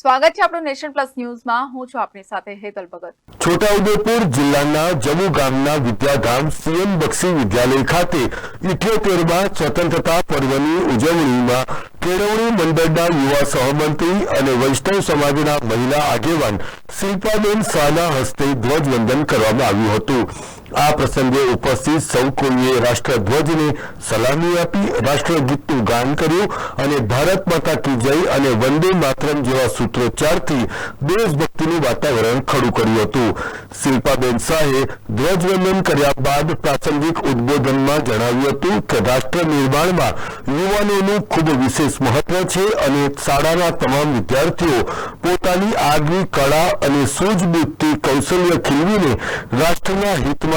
સ્વાગત છે આપણું નેશન પ્લસ ન્યૂઝમાં. હું છું આપની સાથે હેતલ ભગત. છોટાઉદેપુર જિલ્લાના જમુ ગામના વિદ્યાધામ સીએમ બક્ષી વિદ્યાલય ખાતે ઇઠ્યોતેરમાં સ્વતંત્રતા પર્વની ઉજવણીમાં કેળવણી મંડળના યુવા સહમંત્રી અને વૈષ્ણવ સમાજના મહિલા આગેવાન શિલ્પાબેન શાહના હસ્તે ધ્વજવંદન કરવામાં આવ્યું હતું. આ પ્રસંગે ઉપસ્થિત સૌ કોઈએ રાષ્ટ્રધ્વજને સલામી આપી રાષ્ટ્રગીતનું ગાન કર્યું અને ભારત માતા કી જય અને વંદે માતરમ જેવા સૂત્રોચ્ચારથી દેશભક્તિનું વાતાવરણ ખડું કર્યું હતું. શિલ્પાબેન શાહે ધ્વજવંદન કર્યા બાદ પ્રાસંગિક ઉદબોધનમાં જણાવ્યું હતું કે રાષ્ટ્ર નિર્માણમાં યુવાનોનું ખૂબ વિશેષ મહત્વ છે અને શાળાના તમામ વિદ્યાર્થીઓ પોતાની આગવી કળા અને સૂઝબૂછથી કૌશલ્ય ખીલવીને રાષ્ટ્રના હિતમાં